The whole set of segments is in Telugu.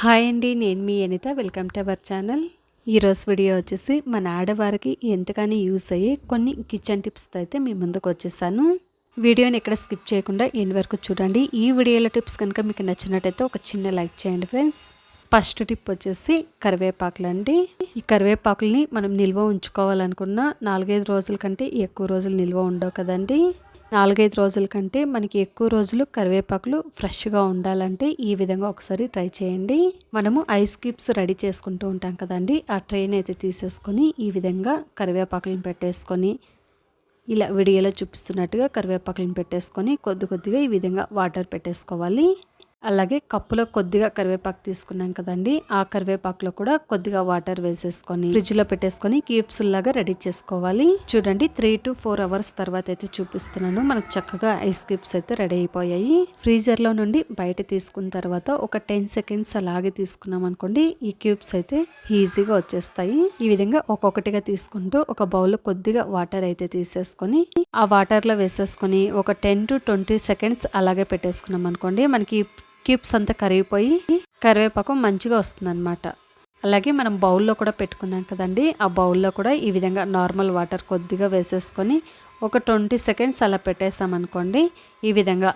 హాయ్ అండి నేను మీ Anitha. Welcome to our channel. ఈరోజు వీడియో వచ్చేసి మన ఆడవారికి ఎంతగానో యూస్ అయ్యే కొన్ని కిచెన్ టిప్స్ అయితే మీ ముందుకు వచ్చేసాను. వీడియోని ఎక్కడ స్కిప్ చేయకుండా ఎన్ని వరకు చూడండి. ఈ వీడియోలో టిప్స్ కనుక మీకు నచ్చినట్టయితే ఒక చిన్న లైక్ చేయండి ఫ్రెండ్స్. ఫస్ట్ టిప్ వచ్చేసి కరివేపాకులు అండి. ఈ కరివేపాకుల్ని మనం నిల్వ ఉంచుకోవాలనుకున్న నాలుగైదు రోజుల కంటే ఎక్కువ రోజులు నిల్వ ఉండవు కదండి. నాలుగైదు రోజుల కంటే మనకి ఎక్కువ రోజులు కరివేపాకులు ఫ్రెష్గా ఉండాలంటే ఈ విధంగా ఒకసారి ట్రై చేయండి. మనము ఐస్ క్యూబ్స్ రెడీ చేసుకుంటూ ఉంటాం కదండి. ఆ ట్రైన్ అయితే తీసేసుకొని ఈ విధంగా కరివేపాకులను పెట్టేసుకొని ఇలా విడియలో చూపిస్తున్నట్టుగా కరివేపాకులను పెట్టేసుకొని కొద్ది కొద్దిగా ఈ విధంగా వాటర్ పెట్టేసుకోవాలి. అలాగే కప్పులో కొద్దిగా కరివేపాకు తీసుకున్నాం కదండి. ఆ కరివేపాకులో కూడా కొద్దిగా వాటర్ వేసేసుకొని ఫ్రిడ్జ్లో పెట్టేసుకొని క్యూబ్స్ లాగా రెడీ చేసుకోవాలి. చూడండి త్రీ టు ఫోర్ అవర్స్ తర్వాత అయితే చూపిస్తున్నాను. మనకు చక్కగా ఐస్ క్యూబ్స్ అయితే రెడీ అయిపోయాయి. ఫ్రీజర్లో నుండి బయట తీసుకున్న తర్వాత ఒక టెన్ సెకండ్స్ అలాగే తీసుకున్నాం అనుకోండి ఈ క్యూబ్స్ అయితే ఈజీగా వచ్చేస్తాయి. ఈ విధంగా ఒక్కొక్కటిగా తీసుకుంటూ ఒక బౌల్ కొద్దిగా వాటర్ అయితే తీసేసుకొని ఆ వాటర్లో వేసేసుకొని ఒక టెన్ టు ట్వంటీ సెకండ్స్ అలాగే పెట్టేసుకున్నాం అనుకోండి మనకి క్యూబ్స్ అంతా కరిగిపోయి కరివేపాకు మంచిగా వస్తుంది అనమాట అలాగే మనం బౌల్లో కూడా పెట్టుకున్నాం కదండి. ఆ బౌల్లో కూడా ఈ విధంగా నార్మల్ వాటర్ కొద్దిగా వేసేసుకొని ఒక ట్వంటీ సెకండ్స్ అలా పెట్టేసామనుకోండి ఈ విధంగా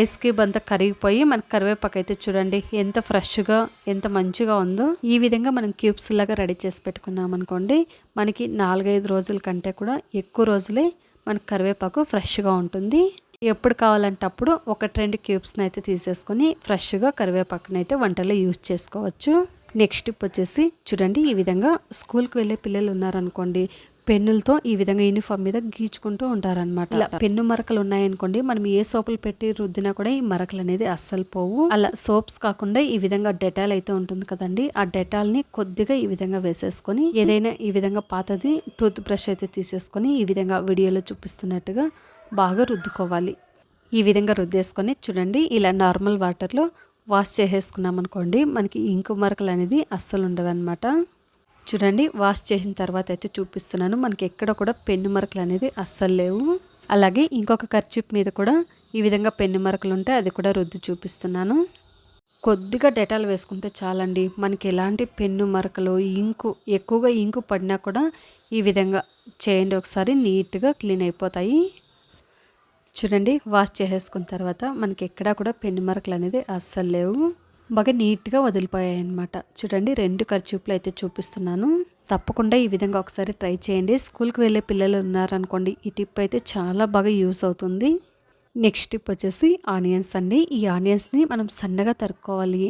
ఐస్ క్యూబ్ అంతా కరిగిపోయి మనకు కరివేపాకు అయితే చూడండి ఎంత ఫ్రెష్గా ఎంత మంచిగా ఉందో. ఈ విధంగా మనం క్యూబ్స్ లాగా రెడీ చేసి పెట్టుకున్నాం అనుకోండి మనకి నాలుగైదు రోజుల కంటే కూడా ఎక్కువ రోజులే మనకు కరివేపాకు ఫ్రెష్గా ఉంటుంది. ఎప్పుడు కావాలంటే అప్పుడు ఒక రెండు క్యూబ్స్ని అయితే తీసేసుకొని ఫ్రెష్గా కరివేపాకుని అయితే వంటలో యూజ్ చేసుకోవచ్చు. నెక్స్ట్ టిప్ వచ్చేసి చూడండి ఈ విధంగా స్కూల్కి వెళ్ళే పిల్లలు ఉన్నారనుకోండి పెన్నులతో ఈ విధంగా యూనిఫామ్ మీద గీచుకుంటూ ఉంటారనమాట ఇలా పెన్ను మరకలు ఉన్నాయనుకోండి మనం ఏ సోపులు పెట్టి రుద్దినా కూడా ఈ మరకలు అనేది అస్సలు పోవు. అలా సోప్స్ కాకుండా ఈ విధంగా డెటాల్ అయితే ఉంటుంది కదండి ఆ డెటాల్ని కొద్దిగా ఈ విధంగా వేసేసుకొని ఏదైనా ఈ విధంగా పాతది టూత్ బ్రష్ అయితే తీసేసుకొని ఈ విధంగా వీడియోలో చూపిస్తున్నట్టుగా బాగా రుద్దుకోవాలి. ఈ విధంగా రుద్దేసుకొని చూడండి ఇలా నార్మల్ వాటర్లో వాష్ చేసేసుకున్నాం అనుకోండి మనకి ఇంకు మరకలు అనేది అస్సలు ఉండవన్నమాట చూడండి వాష్ చేసిన తర్వాత అయితే చూపిస్తున్నాను మనకి ఎక్కడ కూడా పెన్ను మరకలు అనేది అస్సలు లేవు. అలాగే ఇంకొక ఖర్చిప్ మీద కూడా ఈ విధంగా పెన్ను మరకలు ఉంటే అది కూడా రుద్ది చూపిస్తున్నాను. కొద్దిగా డెటాల్ వేసుకుంటే చాలండి మనకి ఎలాంటి పెన్ను మరకలు ఇంకు ఎక్కువగా ఇంకు పడినా కూడా ఈ విధంగా చేయండి ఒకసారి నీట్గా క్లీన్ అయిపోతాయి. చూడండి వాష్ చేసేసుకున్న తర్వాత మనకి ఎక్కడా కూడా పెన్ను మరకలు అనేది అస్సలు లేవు. బాగా నీట్గా వదిలిపోయాయి అనమాట చూడండి రెండు ఖర్చుపులు అయితే చూపిస్తున్నాను. తప్పకుండా ఈ విధంగా ఒకసారి ట్రై చేయండి. స్కూల్కి వెళ్ళే పిల్లలు ఉన్నారనుకోండి ఈ టిప్ అయితే చాలా బాగా యూస్ అవుతుంది. నెక్స్ట్ టిప్ వచ్చేసి ఆనియన్స్ అండి. ఈ ఆనియన్స్ని మనం సన్నగా తరుక్కోవాలి.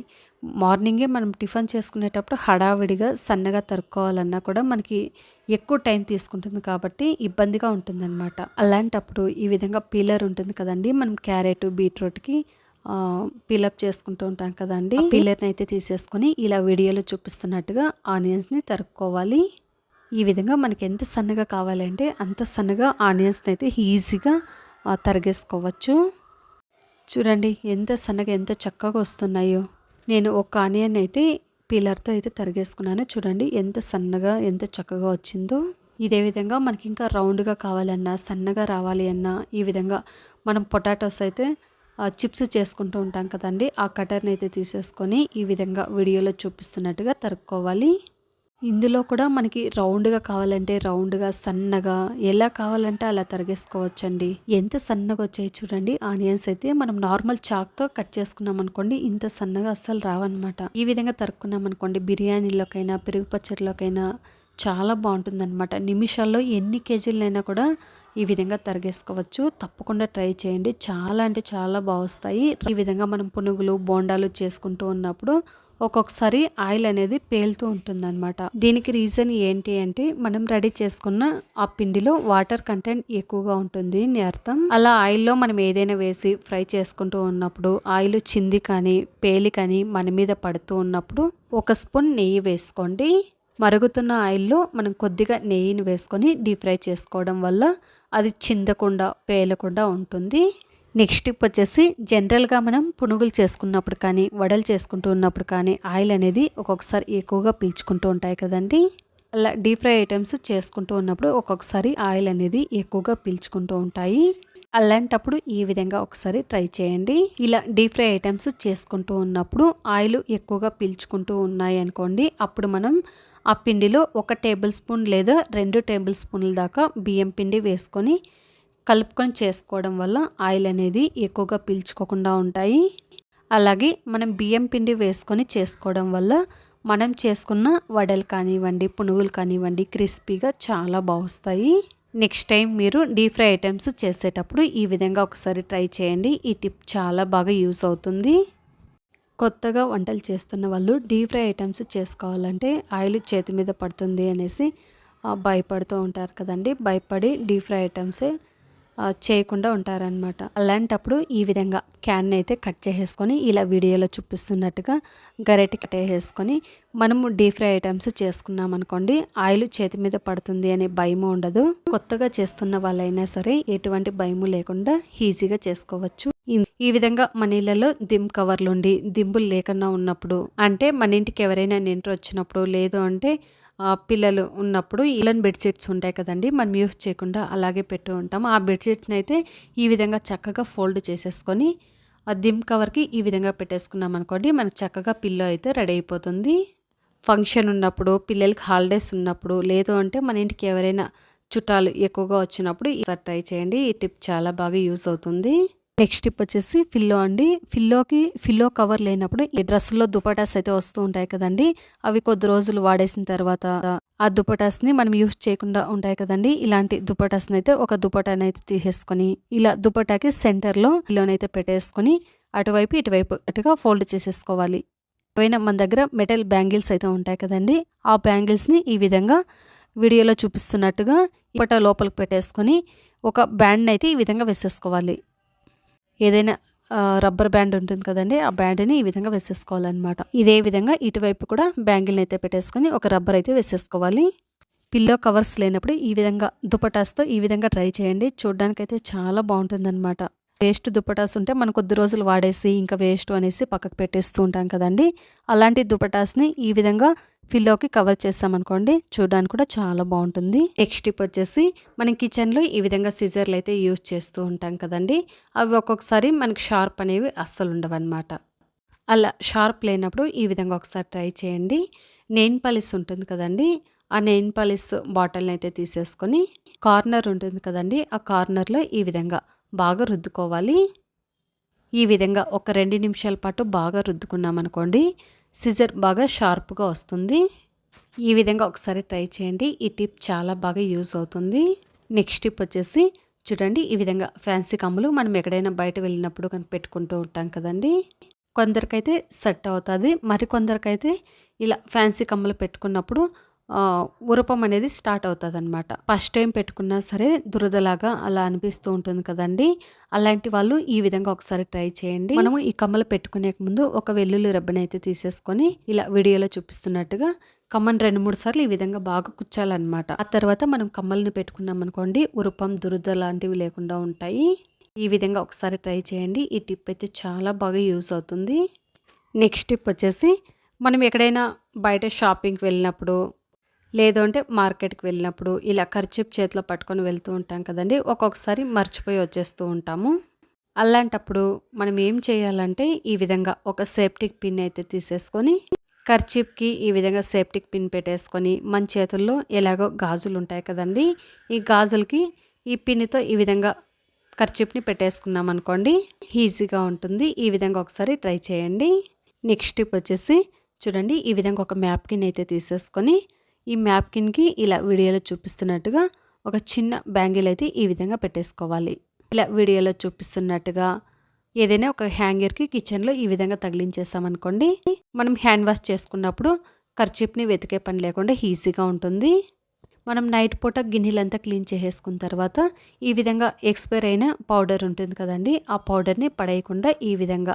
మార్నింగే మనం టిఫిన్ చేసుకునేటప్పుడు హడావిడిగా సన్నగా తరుక్కోవాలన్నా కూడా మనకి ఎక్కువ టైం తీసుకుంటుంది కాబట్టి ఇబ్బందిగా ఉంటుందన్నమాట. అలాంటప్పుడు ఈ విధంగా పీలర్ ఉంటుంది కదండి. మనం క్యారెట్ బీట్రూట్కి పీలప్ చేసుకుంటూ ఉంటాం కదండి. పీలర్ని అయితే తీసేసుకొని ఇలా వీడియోలో చూపిస్తున్నట్టుగా ఆనియన్స్ని తరుక్కోవాలి. ఈ విధంగా మనకి ఎంత సన్నగా కావాలంటే అంత సన్నగా ఆనియన్స్ని అయితే ఈజీగా తరిగేసుకోవచ్చు. చూడండి ఎంత సన్నగా ఎంత చక్కగా వస్తున్నాయో. నేను ఒక ఆనియన్ అయితే పీలర్తో అయితే తరిగేసుకున్నాను. చూడండి ఎంత సన్నగా ఎంత చక్కగా వచ్చిందో. ఇదే విధంగా మనకి ఇంకా రౌండ్గా కావాలన్నా సన్నగా రావాలి అన్నా ఈ విధంగా మనం పొటాటోస్ అయితే చిప్స్ చేసుకుంటూ ఉంటాం కదండి. ఆ కటర్ని అయితే తీసేసుకొని ఈ విధంగా వీడియోలో చూపిస్తున్నట్టుగా తరుక్కోవాలి. ఇందులో కూడా మనకి రౌండ్గా కావాలంటే రౌండ్గా సన్నగా ఎలా కావాలంటే అలా తరిగేసుకోవచ్చండి. ఎంత సన్నగా వచ్చాయి చూడండి. ఆనియన్స్ అయితే మనం నార్మల్ చాక్తో కట్ చేసుకున్నాం అనుకోండి ఇంత సన్నగా అస్సలు రావన్నమాట. ఈ విధంగా తరుక్కున్నాం అనుకోండి బిర్యానీలోకైనా పెరుగు పచ్చడిలోకైనా చాలా బాగుంటుందన్నమాట. నిమిషాల్లో ఎన్ని కేజీలైనా కూడా ఈ విధంగా తరిగేసుకోవచ్చు. తప్పకుండా ట్రై చేయండి. చాలా అంటే చాలా బాగుస్తాయి. ఈ విధంగా మనం పునుగులు బోండాలు చేసుకుంటూ ఉన్నప్పుడు ఒక్కొక్కసారి ఆయిల్ అనేది పేలుతూ ఉంటుందన్నమాట. దీనికి రీజన్ ఏంటి అంటే మనం రెడీ చేసుకున్న ఆ పిండిలో వాటర్ కంటెంట్ ఎక్కువగా ఉంటుంది అని అర్థం. అలా ఆయిల్లో మనం ఏదైనా వేసి ఫ్రై చేసుకుంటూ ఉన్నప్పుడు ఆయిల్ చింది కానీ పేలి కానీ మన మీద పడుతూ ఉన్నప్పుడు ఒక స్పూన్ నెయ్యి వేసుకోండి. మరుగుతున్న ఆయిల్లో మనం కొద్దిగా నెయ్యిని వేసుకొని డీప్ ఫ్రై చేసుకోవడం వల్ల అది చిందకుండా పేలకుండా ఉంటుంది. నెక్స్ట్ టిప్ వచ్చేసి జనరల్గా మనం పునుగులు చేసుకున్నప్పుడు కానీ వడలు చేసుకుంటూ ఉన్నప్పుడు కానీ ఆయిల్ అనేది ఒక్కొక్కసారి ఎక్కువగా పీల్చుకుంటూ ఉంటాయి కదండి. అలా డీప్ ఫ్రై ఐటమ్స్ చేసుకుంటూ ఉన్నప్పుడు ఒక్కొక్కసారి ఆయిల్ అనేది ఎక్కువగా పీల్చుకుంటూ ఉంటాయి. అలాంటప్పుడు ఈ విధంగా ఒకసారి ట్రై చేయండి. ఇలా డీప్ ఫ్రై ఐటమ్స్ చేసుకుంటూ ఉన్నప్పుడు ఆయిల్ ఎక్కువగా పీల్చుకుంటూ ఉన్నాయి అనుకోండి అప్పుడు మనం ఆ పిండిలో ఒక టేబుల్ స్పూన్ లేదా రెండు టేబుల్ స్పూన్ల దాకా బియ్యం పిండి వేసుకొని కలుపుకొని చేసుకోవడం వల్ల ఆయిల్ అనేది ఎక్కువగా పీల్చుకోకుండా ఉంటాయి. అలాగే మనం బియ్యం పిండి వేసుకొని చేసుకోవడం వల్ల మనం చేసుకున్న వడలు కానివ్వండి పునుగులు కానివ్వండి క్రిస్పీగా చాలా బాగుస్తాయి. నెక్స్ట్ టైం మీరు డీప్ ఫ్రై ఐటమ్స్ చేసేటప్పుడు ఈ విధంగా ఒకసారి ట్రై చేయండి. ఈ టిప్ చాలా బాగా యూస్ అవుతుంది. కొత్తగా వంటలు చేస్తున్న వాళ్ళు డీప్ ఫ్రై ఐటమ్స్ చేసుకోవాలంటే ఆయిల్ చేతి మీద పడుతుంది అనేసి భయపడుతూ ఉంటారు కదండి. భయపడి డీప్ ఫ్రై ఐటమ్సే చేయకుండా ఉంటారనమాట అలాంటప్పుడు ఈ విధంగా క్యాన్ అయితే కట్ చేసేసుకొని ఇలా వీడియోలో చూపిస్తున్నట్టుగా గరెటి కట్టేసుకొని మనము డీప్ ఫ్రై ఐటమ్స్ చేసుకున్నాం అనుకోండి ఆయిల్ చేతి మీద పడుతుంది అనే భయము ఉండదు. కొత్తగా చేస్తున్న వాళ్ళైనా సరే ఎటువంటి భయము లేకుండా ఈజీగా చేసుకోవచ్చు. ఈ విధంగా మన ఇళ్ళలో దిమ్ కవర్లు ఉండి దింబులు లేకుండా ఉన్నప్పుడు అంటే మన ఇంటికి ఎవరైనా నింటర్ వచ్చినప్పుడు లేదు అంటే పిల్లలు ఉన్నప్పుడు ఇలన్ బెడ్షీట్స్ ఉంటాయి కదండి మనం యూస్ చేయకుండా అలాగే పెట్టు ఉంటాం. ఆ బెడ్షీట్ని అయితే ఈ విధంగా చక్కగా ఫోల్డ్ చేసేసుకొని ఆ దిమ్ కవర్కి ఈ విధంగా పెట్టేసుకున్నాం అనుకోండి మనకు చక్కగా పిల్లో అయితే రెడీ అయిపోతుంది. ఫంక్షన్ ఉన్నప్పుడు పిల్లలకి హాలిడేస్ ఉన్నప్పుడు లేదు అంటే మన ఇంటికి ఎవరైనా చుట్టాలు ఎక్కువగా వచ్చినప్పుడు ట్రై చేయండి. ఈ టిప్ చాలా బాగా యూస్ అవుతుంది. నెక్స్ట్ టిప్ వచ్చేసి ఫిల్లో అండి. ఫిల్లోకి ఫిల్లో కవర్ లేనప్పుడు ఈ డ్రెస్సులో దుపటాస్ అయితే వస్తూ ఉంటాయి కదండి. అవి కొద్ది రోజులు వాడేసిన తర్వాత ఆ దుపటాస్ని మనం యూస్ చేయకుండా ఉంటాయి కదండి. ఇలాంటి దుపటాస్ని అయితే ఒక దుపటాని అయితే తీసేసుకొని ఇలా దుపటాకి సెంటర్లో ఫిల్లోనైతే పెట్టేసుకొని అటువైపు ఇటువైపు అటుగా ఫోల్డ్ చేసేసుకోవాలి. ఏవైనా మన దగ్గర మెటల్ బ్యాంగిల్స్ అయితే ఉంటాయి కదండి. ఆ బ్యాంగిల్స్ని ఈ విధంగా వీడియోలో చూపిస్తున్నట్టుగా ఇప్పట లోపలికి పెట్టేసుకొని ఒక బ్యాండ్ని అయితే ఈ విధంగా వేసేసుకోవాలి. ఏదైనా రబ్బర్ బ్యాండ్ ఉంటుంది కదండి ఆ బ్యాండ్ని ఈ విధంగా వేసేసుకోవాలన్నమాట. ఇదే విధంగా ఇటువైపు కూడా బ్యాంగిల్ని అయితే పెట్టేసుకొని ఒక రబ్బర్ అయితే వేసేసుకోవాలి. పిల్లో కవర్స్ లేనప్పుడు ఈ విధంగా దుపటాస్తో ఈ విధంగా ట్రై చేయండి. చూడడానికైతే చాలా బాగుంటుందన్నమాట. వేస్ట్ దుపటాస్ ఉంటే మనం కొద్ది రోజులు వాడేసి ఇంకా వేస్ట్ అనేసి పక్కకు పెట్టేస్తూ ఉంటాం కదండి. అలాంటి దుపటాస్ని ఈ విధంగా ఫిల్లోకి కవర్ చేస్తామనుకోండి చూడడానికి కూడా చాలా బాగుంటుంది. నెక్స్ట్ టిప్ వచ్చేసి మన కిచెన్లో ఈ విధంగా సిజర్లు అయితే యూజ్ చేస్తూ ఉంటాం కదండి. అవి ఒక్కొక్కసారి మనకి షార్ప్ అనేవి అస్సలు ఉండవన్నమాట. అలా షార్ప్ లేనప్పుడు ఈ విధంగా ఒకసారి ట్రై చేయండి. నెయిన్ పాలిస్ ఉంటుంది కదండి ఆ నెయిన్ పాలిస్ బాటిల్ని అయితే తీసేసుకొని కార్నర్ ఉంటుంది కదండి ఆ కార్నర్లో ఈ విధంగా బాగా రుద్దుకోవాలి. ఈ విధంగా ఒక రెండు నిమిషాల పాటు బాగా రుద్దుకున్నామనుకోండి సిజర్ బాగా షార్ప్గా వస్తుంది. ఈ విధంగా ఒకసారి ట్రై చేయండి. ఈ టిప్ చాలా బాగా యూజ్ అవుతుంది. నెక్స్ట్ టిప్ వచ్చేసి చూడండి ఈ విధంగా ఫ్యాన్సీ కమ్ములు మనం ఎక్కడైనా బయట వెళ్ళినప్పుడు కానీ పెట్టుకుంటూ ఉంటాం కదండి. కొందరికైతే సెట్ అవుతుంది. మరికొందరికైతే ఇలా ఫ్యాన్సీ కమ్ములు పెట్టుకున్నప్పుడు ఉరపం అనేది స్టార్ట్ అవుతుంది అనమాట ఫస్ట్ టైం పెట్టుకున్నా సరే దురదలాగా అలా అనిపిస్తూ ఉంటుంది కదండి. అలాంటి వాళ్ళు ఈ విధంగా ఒకసారి ట్రై చేయండి. మనము ఈ కమ్మలు పెట్టుకునే ముందు ఒక వెల్లుల్లి రబ్బని అయితే తీసేసుకొని ఇలా వీడియోలో చూపిస్తున్నట్టుగా కమ్మని రెండు మూడు సార్లు ఈ విధంగా బాగా కుచ్చాలన్నమాట. ఆ తర్వాత మనం కమ్మల్ని పెట్టుకున్నాం అనుకోండి ఉరపం దురద లాంటివి లేకుండా ఉంటాయి. ఈ విధంగా ఒకసారి ట్రై చేయండి. ఈ టిప్ అయితే చాలా బాగా యూస్ అవుతుంది. నెక్స్ట్ టిప్ వచ్చేసి మనం ఎక్కడైనా బయట షాపింగ్కి వెళ్ళినప్పుడు లేదు అంటే మార్కెట్కి వెళ్ళినప్పుడు ఇలా ఖర్చుపు చేతిలో పట్టుకొని వెళ్తూ ఉంటాం కదండి. ఒక్కొక్కసారి మర్చిపోయి వచ్చేస్తూ ఉంటాము. అలాంటప్పుడు మనం ఏం చేయాలంటే ఈ విధంగా ఒక సేఫ్టిక్ పిన్ అయితే తీసేసుకొని ఖర్చీప్కి ఈ విధంగా సేఫ్టిక్ పిన్ పెట్టేసుకొని మన చేతుల్లో ఎలాగో గాజులు ఉంటాయి కదండి. ఈ గాజులకి ఈ పిన్తో ఈ విధంగా ఖర్చీప్ని పెట్టేసుకున్నాం అనుకోండి ఈజీగా ఉంటుంది. ఈ విధంగా ఒకసారి ట్రై చేయండి. నెక్స్ట్ టిప్ వచ్చేసి చూడండి ఈ విధంగా ఒక మ్యాప్కిన్ అయితే తీసేసుకొని ఈ మ్యాప్కిన్కి ఇలా వీడియోలో చూపిస్తున్నట్టుగా ఒక చిన్న బ్యాంగిల్ అయితే ఈ విధంగా పెట్టేసుకోవాలి. ఇలా వీడియోలో చూపిస్తున్నట్టుగా ఏదైనా ఒక హ్యాంగర్కి కిచెన్లో ఈ విధంగా తగిలించేసామనుకోండి మనం హ్యాండ్ వాష్ చేసుకున్నప్పుడు ఖర్చిప్ని వెతికే పని లేకుండా ఈజీగా ఉంటుంది. మనం నైట్ పూట గిన్నెలంతా క్లీన్ చేసేసుకున్న తర్వాత ఈ విధంగా ఎక్స్పైర్ అయిన పౌడర్ ఉంటుంది కదండి ఆ పౌడర్ని పడేయకుండా ఈ విధంగా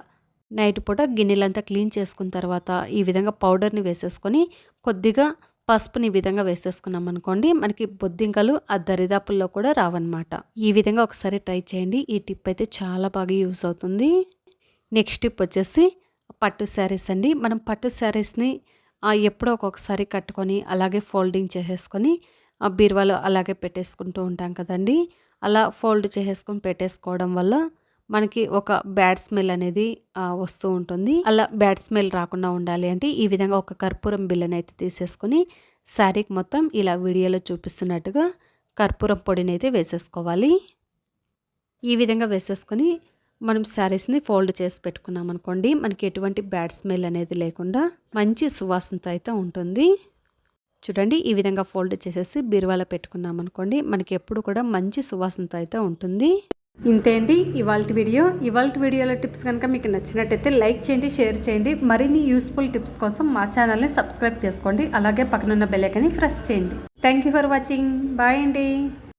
నైట్ పూట గిన్నెలంతా క్లీన్ చేసుకున్న తర్వాత ఈ విధంగా పౌడర్ని వేసేసుకొని కొద్దిగా పసుపుని ఈ విధంగా వేసేసుకున్నాం అనుకోండి మనకి బొద్దింకలు ఆ దరిదాపుల్లో కూడా రావన్నమాట. ఈ విధంగా ఒకసారి ట్రై చేయండి. ఈ టిప్ అయితే చాలా బాగా యూస్ అవుతుంది. నెక్స్ట్ టిప్ వచ్చేసి పట్టు శారీస్ అండి. మనం పట్టు శారీస్ని ఎప్పుడో ఒక్కొక్కసారి కట్టుకొని అలాగే ఫోల్డింగ్ చేసేసుకొని బీరువాలో అలాగే పెట్టేసుకుంటూ ఉంటాం కదండి. అలా ఫోల్డ్ చేసేసుకొని పెట్టేసుకోవడం వల్ల మనకి ఒక బ్యాడ్ స్మెల్ అనేది వస్తూ ఉంటుంది. అలా బ్యాడ్ స్మెల్ రాకుండా ఉండాలి అంటే ఈ విధంగా ఒక కర్పూరం బిల్లని అయితే తీసేసుకొని శారీకి మొత్తం ఇలా వీడియోలో చూపిస్తున్నట్టుగా కర్పూరం పొడిని అయితే వేసేసుకోవాలి. ఈ విధంగా వేసేసుకొని మనం శారీస్ని ఫోల్డ్ చేసి పెట్టుకున్నాం అనుకోండి మనకి ఎటువంటి బ్యాడ్ స్మెల్ అనేది లేకుండా మంచి సువాసనతో అయితే ఉంటుంది. చూడండి ఈ విధంగా ఫోల్డ్ చేసేసి బీరువాలో పెట్టుకున్నాం అనుకోండి మనకి ఎప్పుడు కూడా మంచి సువాసనతో అయితే ఉంటుంది. ఇంతే అండి ఇవాళ వీడియో. ఇవాళ వీడియోలో టిప్స్ కనుక మీకు నచ్చినట్టయితే లైక్ చేయండి షేర్ చేయండి. మరిన్ని యూస్ఫుల్ టిప్స్ కోసం మా ఛానల్ని సబ్స్క్రైబ్ చేసుకోండి. అలాగే పక్కనున్న బెల్లైకని ప్రెస్ చేయండి. Thank you for watching. Bye అండి.